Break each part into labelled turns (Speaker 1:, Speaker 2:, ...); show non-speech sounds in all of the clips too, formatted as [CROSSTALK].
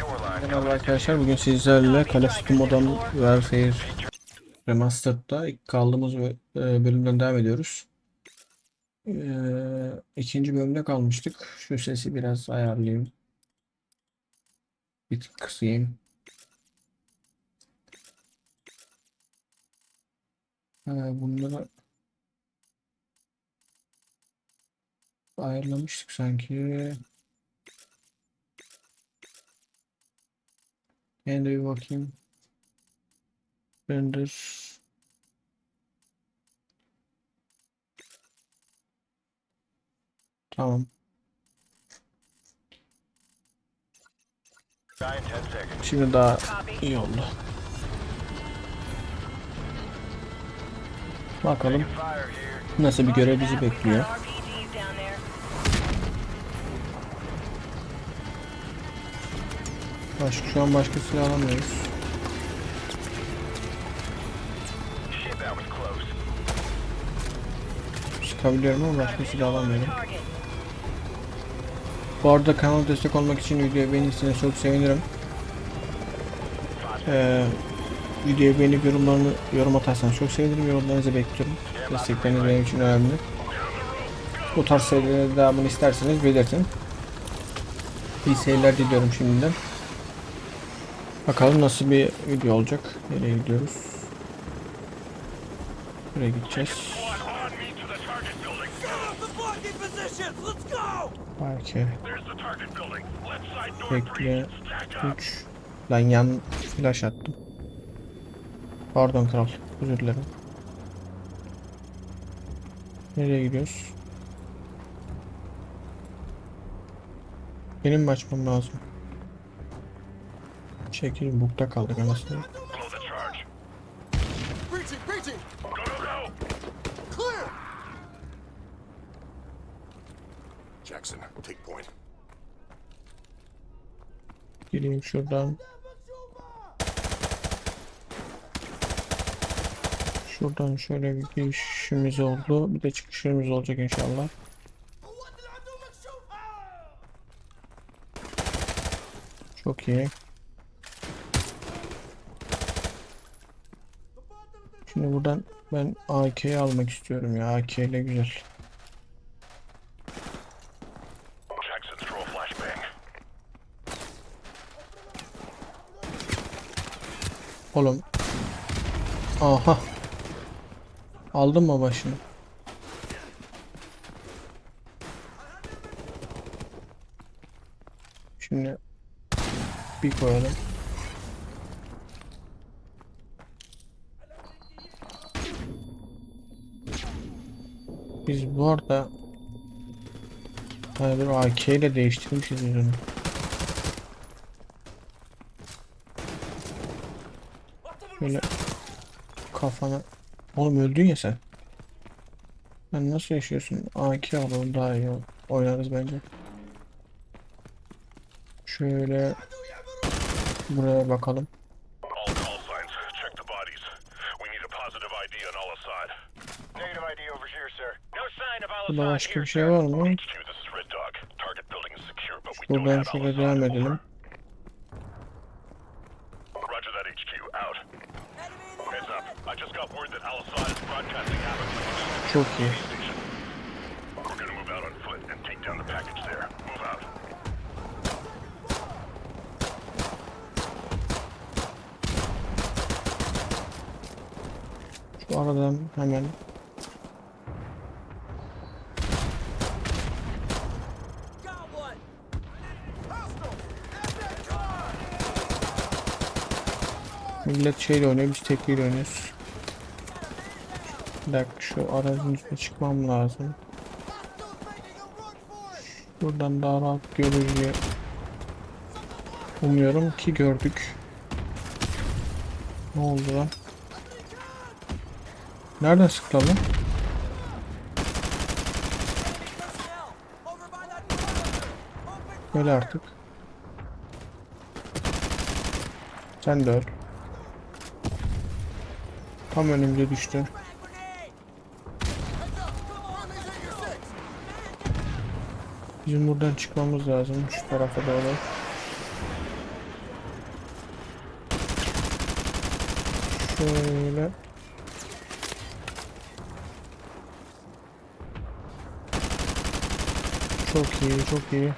Speaker 1: Merhaba arkadaşlar bugün sizlerle Duty Modern Warfare Remastered'da kaldığımız e, bölümden devam ediyoruz. E, ikinci bölümde kalmıştık. Şu sesi biraz ayarlayayım. Bir kısayım. E, bunları ayarlamıştık sanki. Ben de bir. Tamam. Şimdi daha iyi oldu. Bakalım nasıl bir görev bizi bekliyor. Başka şu an başka silah alamıyoruz. Sıkabiliyorum ama başka silah alamıyorum. Bu arada kanala destek olmak için videoyu beğenirseniz çok sevinirim. Ee, videoyu beğenip yorumlarını yorum atarsanız çok sevinirim. Yorumlarınızı bekliyorum. Destekleriniz benim için önemli. Bu tarz serilerin devamını isterseniz belirtin. İyi seyirler diliyorum şimdiden. Bakalım nasıl bir video olacak. Nereye gidiyoruz? Buraya gideceğiz. Belki. Bekle. 3. Lan yan flash attım. Pardon kral. Özür dilerim. Nereye gidiyoruz? Benim mi açmam lazım? Çekil bukta kaldık anasını.
Speaker 2: Jackson, take point.
Speaker 1: Gireyim şuradan. Şuradan şöyle bir girişimiz oldu. Bir de çıkışımız olacak inşallah. Çok iyi. Şimdi buradan ben AK'yi almak istiyorum ya. AK ile güzel. Oğlum. Aha. Aldın mı başını? Şimdi bir koyalım. Biz bu arada Hayır AK ile değiştirmişiz onu. Böyle kafana Oğlum öldün ya sen. Sen nasıl yaşıyorsun? AK alalım daha iyi oynarız bence. Şöyle buraya bakalım. Burada başka bir şey var mı?
Speaker 3: HQ, this is Red Dog. Target building is secure, but we don't
Speaker 1: Buradan
Speaker 3: have
Speaker 1: şöyle
Speaker 3: Al-Assad.
Speaker 1: devam edelim.
Speaker 3: Roger that HQ. Out. Heads up. I just got word that Al-Assad is broadcasting havoc from the
Speaker 1: Çok iyi.
Speaker 3: station. We're gonna move out on foot and take down the package there. Move out.
Speaker 1: Şu aradan hemen millet şeyle oynuyor biz tekliyle oynuyoruz. Bir dakika şu aracın üstüne çıkmam lazım. Buradan daha rahat diye umuyorum ki gördük. Ne oldu lan? Nereden sıktı? Öyle artık. Sen de öl. Tam önümde düştü. Bizim buradan çıkmamız lazım şu tarafa doğru. Şöyle. Çok iyi, çok iyi.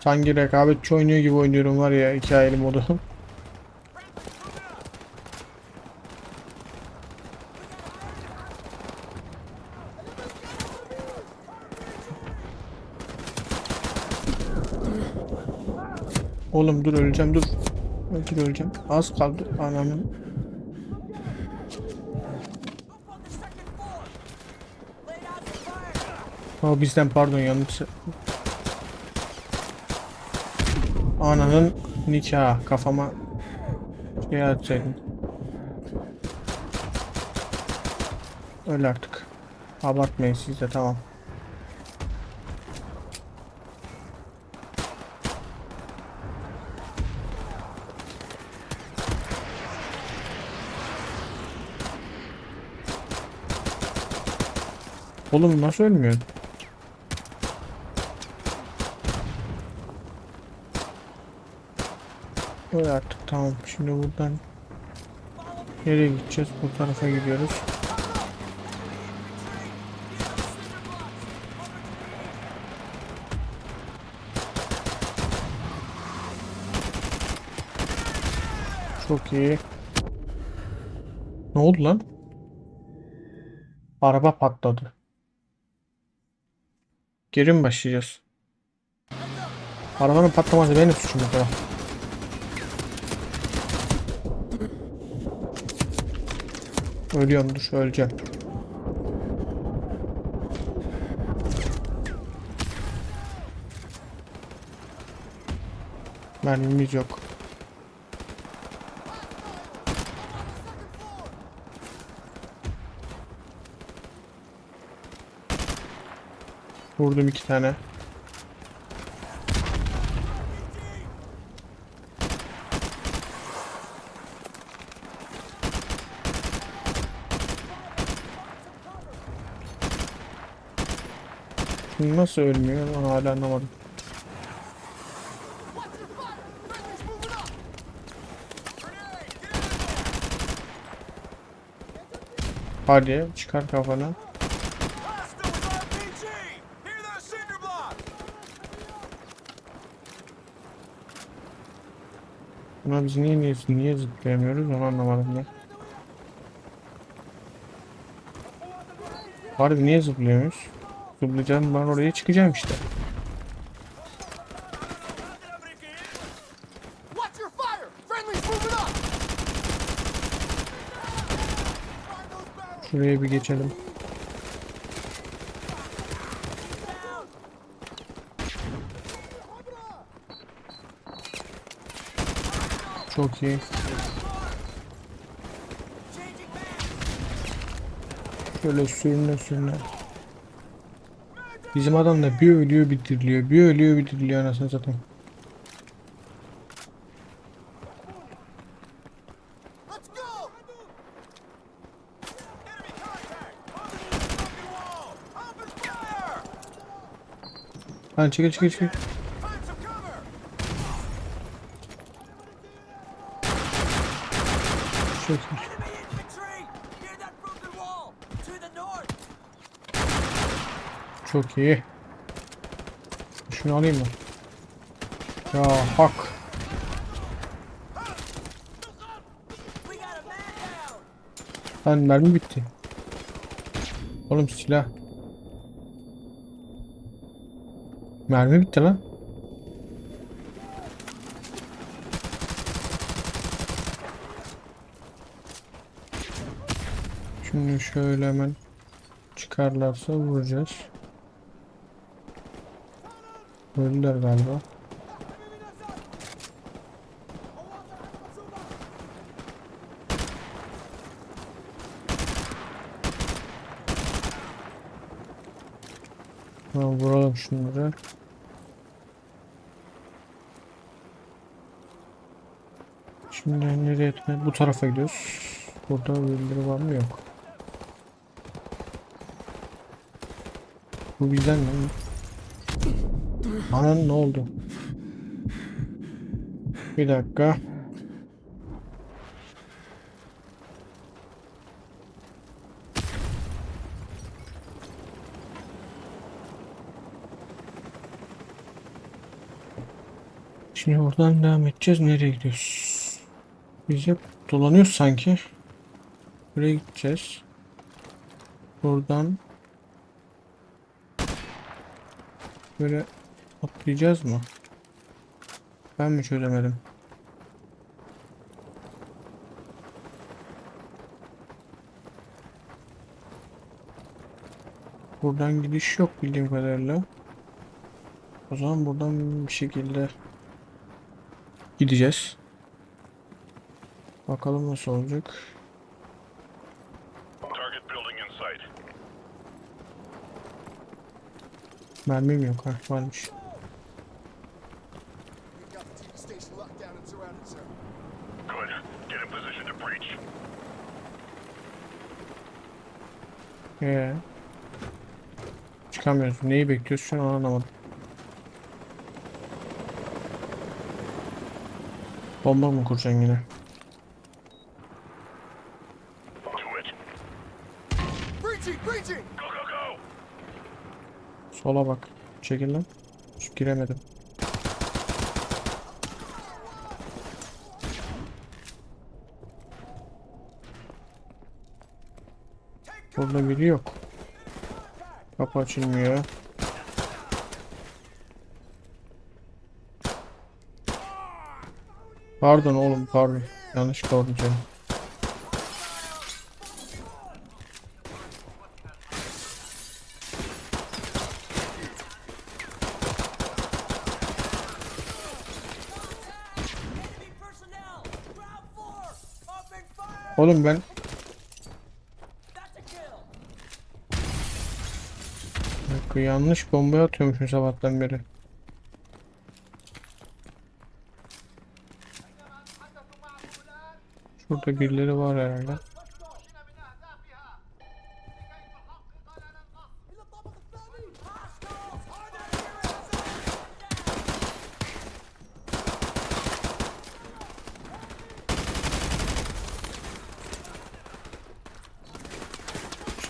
Speaker 1: Sanki rekabetçi oynuyor gibi oynuyorum var ya hikayeli modu. [LAUGHS] Oğlum dur öleceğim dur. Dur öleceğim. Az kaldı anamın. O bizden pardon yanlış. Ananın nikahı kafama şey atsaydın. Öl artık. Abartmayın siz de tamam. Oğlum nasıl ölmüyor? Öyle artık tamam. Şimdi buradan nereye gideceğiz? Bu tarafa gidiyoruz. Çok iyi. Ne oldu lan? Araba patladı. Geri mi başlayacağız? Arabanın patlaması benim suçum mesela. Ölüyorum dur öleceğim. Mermimiz yok. Vurdum iki tane. Nasıl ölmüyor onu hala anlamadım. Hadi çıkar kafanı. Buna biz niye niye, niye zıplayamıyoruz onu anlamadım ya. Harbi niye zıplayamıyoruz? Zıplayacağım ben oraya çıkacağım işte. Şuraya bir geçelim. Çok iyi. Şöyle sürüne sürüne. Bizim adam da bir ölüyor bitiriliyor. Bir ölüyor bitiriliyor anasını satayım.
Speaker 2: Let's go! Enemy contact!
Speaker 4: North!
Speaker 1: Çok iyi. Şunu alayım mı? Ya hak. Lan mermi bitti. Oğlum silah. Mermi bitti lan. Şimdi şöyle hemen çıkarlarsa vuracağız. Öldüler galiba. Tamam vuralım şunları. Şimdi nereye etme? Bu tarafa gidiyoruz. Burada birileri var mı? Yok. Bu güzel mi? Anan ne oldu? Bir dakika. Şimdi oradan devam edeceğiz. Nereye gidiyoruz? Biz hep dolanıyoruz sanki. Buraya gideceğiz. Buradan böyle atlayacağız mı? Ben mi çözemedim? Buradan gidiş yok bildiğim kadarıyla. O zaman buradan bir şekilde gideceğiz. Bakalım nasıl olacak.
Speaker 3: Target building in sight.
Speaker 1: Mermim yok ha varmış.
Speaker 5: We've got the TV station locked down and surrounded, sir.
Speaker 3: Good. Get in position to breach.
Speaker 1: Ee, çıkamıyoruz. Neyi bekliyoruz şu an anlamadım. Bomba mı kuracaksın yine? Sola bak. Çekil lan. Giremedim. Burada biri yok. Kapı açılmıyor. Pardon oğlum pardon. Yanlış gördüm seni. Oğlum ben dakika, yanlış bombayı atıyormuşum sabahtan beri. Şurada birileri var herhalde.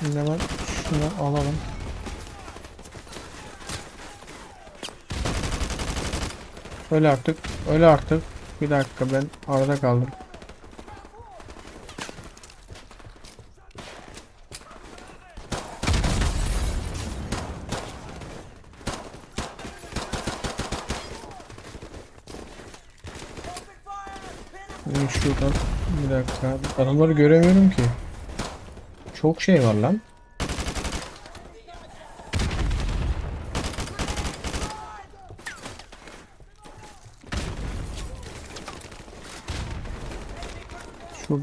Speaker 1: Şimdi hemen şunu alalım. Öyle artık. Öyle artık. Bir dakika ben arada kaldım. Şuradan bir dakika. Adamları göremiyorum ki. Çok şey var lan.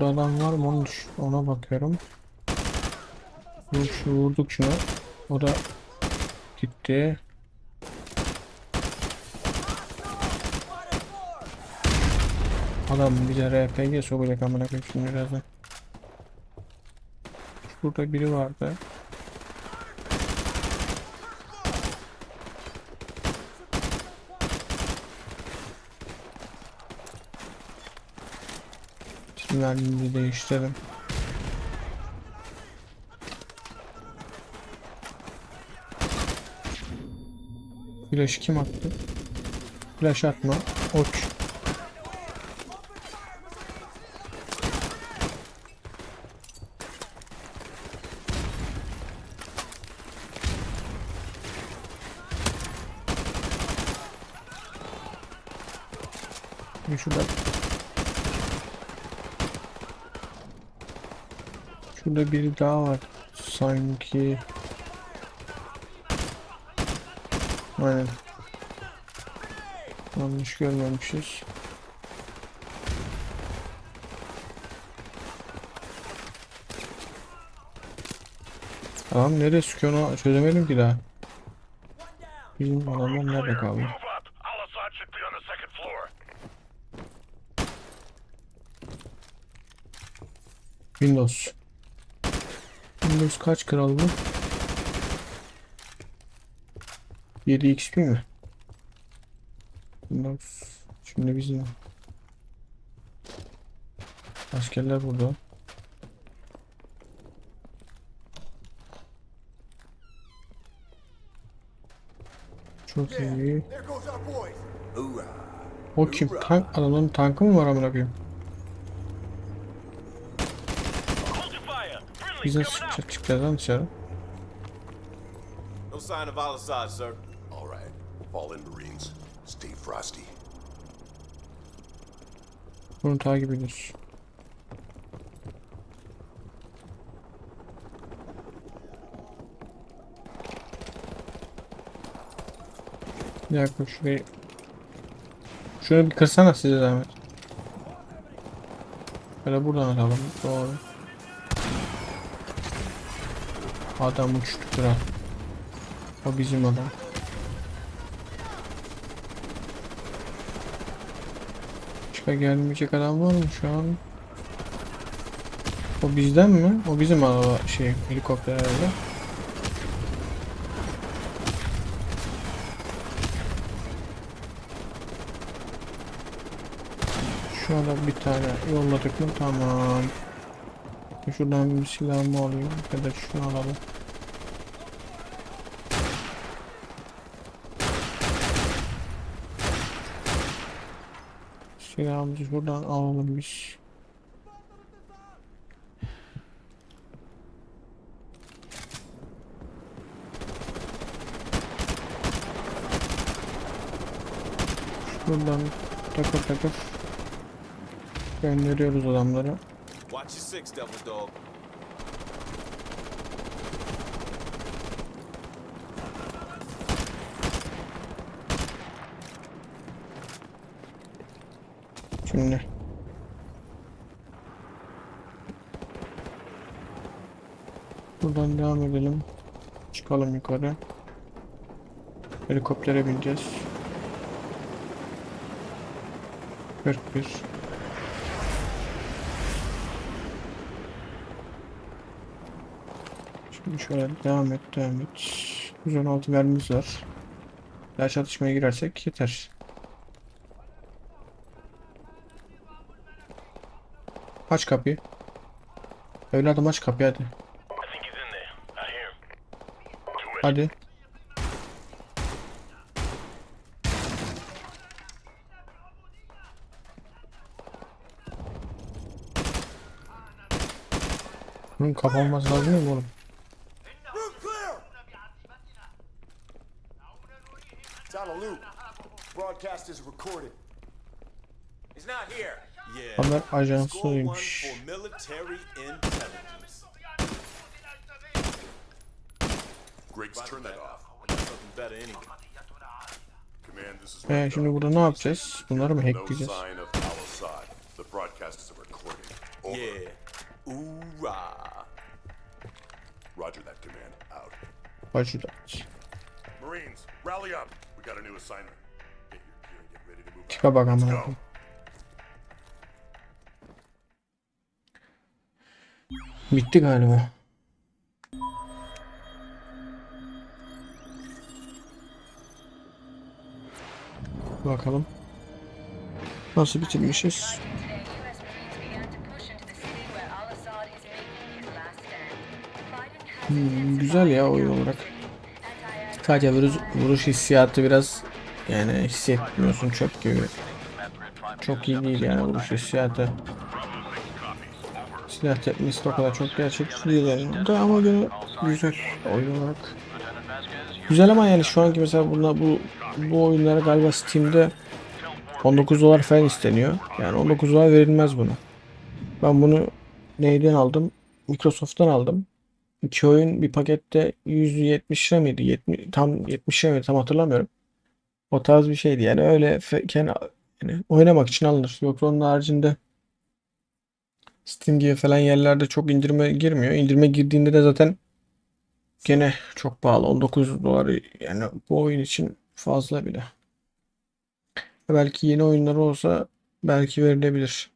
Speaker 1: Şurada adam var mı? Onu Ona bakıyorum. Vur- Şu vurduk şuna. O da gitti. Adam bize RPG sokacak amına koyayım şimdi birazdan. Şurada biri vardı. Mermimizi değiştirelim. Flash kim attı? Flash atma. Bir şurada. Şurada biri daha var. Sanki. Aynen. Yanlış görmemişiz. Tamam nereye sıkıyor onu çözemedim ki daha. Bizim adamlar nerede kaldı?
Speaker 3: Move
Speaker 1: Windows kaç kral bu? 7 XP mi? Windows. Şimdi bizim askerler burada. Çok iyi. O kim? Tank, adamın tankı mı var amına koyayım?
Speaker 3: Hold your fire. Friendly
Speaker 1: Biz de
Speaker 3: coming out.
Speaker 1: çıkacağız, lan dışarı.
Speaker 2: No sign of Al-Assad, sir.
Speaker 6: All right. Fall in, Marines. Stay frosty.
Speaker 1: Bunu takip ediyoruz. Bir dakika şurayı Şunu bir kırsana size zahmet. Böyle buradan alalım. Doğru. Adam uçtu kral. O bizim adam. Başka gelmeyecek adam var mı şu an? O bizden mi? O bizim araba şey helikopter herhalde. Şu anda bir tane yolladık mı? Tamam. Şuradan bir silahımı alayım ya da şunu alalım. Silahımızı şuradan alalım biz. Şuradan takır takır gönderiyoruz adamları.
Speaker 2: Watch your six, Devil Dog.
Speaker 1: Şimdi. Buradan devam edelim. Çıkalım yukarı. Helikoptere bineceğiz. 41. Şimdi şöyle devam et, devam et. 116 mermimiz var. Daha çatışmaya girersek yeter. Aç kapıyı. Evladım aç kapıyı hadi. Hadi. Bunun kapanması lazım mi oğlum?
Speaker 5: Broadcast is recorded.
Speaker 2: He's not here.
Speaker 1: Haber ajansıymış.
Speaker 6: that
Speaker 1: Ee, şimdi burada ne yapacağız? Bunları mı hackleyeceğiz?
Speaker 2: Yeah. Hoorah.
Speaker 6: Roger that, command. Out.
Speaker 1: Hacivat.
Speaker 6: Marines, rally up. We got a new assignment. Get your gear and get ready to move out. Let's go.
Speaker 1: Bitti galiba. Bakalım. Nasıl bitirmişiz? Hmm, güzel ya oyun olarak. Sadece vuruş, vuruş hissiyatı biraz yani hissetmiyorsun çok gibi. Çok iyi değil yani vuruş hissiyatı. Silah tepmesi o kadar çok gerçekçi değil yani. Da ama gene güzel oyun olarak. Güzel ama yani şu anki mesela buna bu bu oyunlara galiba Steam'de 19 dolar falan isteniyor. Yani 19 dolar verilmez buna. Ben bunu neyden aldım? Microsoft'tan aldım. İki oyun bir pakette 170 lira mıydı? 70, tam 70 lira mıydı? Tam hatırlamıyorum. O tarz bir şeydi. Yani öyle ken- yani oynamak için alınır. Yoksa onun haricinde Steam gibi falan yerlerde çok indirme girmiyor. İndirme girdiğinde de zaten gene çok pahalı. 19 dolar yani bu oyun için fazla bile. Belki yeni oyunları olsa belki verilebilir.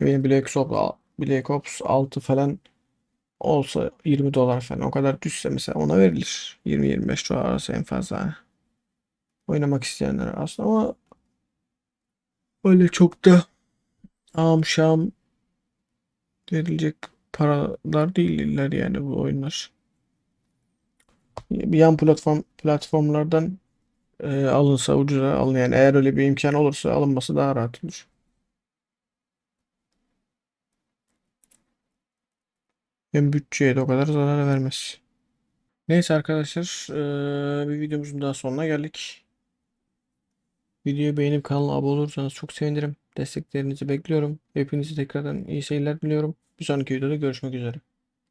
Speaker 1: Benim Black Ops, Black Ops 6 falan olsa 20 dolar falan o kadar düşse mesela ona verilir. 20-25 dolar arası en fazla. Oynamak isteyenler aslında ama öyle çok da am şam verilecek paralar değiller yani bu oyunlar. Bir yan platform platformlardan e, alınsa ucuza alın yani eğer öyle bir imkan olursa alınması daha rahat olur. Hem bütçeye de o kadar zarar vermez. Neyse arkadaşlar e, bir videomuzun daha sonuna geldik. Videoyu beğenip kanala abone olursanız çok sevinirim. Desteklerinizi bekliyorum. Hepinize tekrardan iyi seyirler diliyorum. Bir sonraki videoda görüşmek üzere.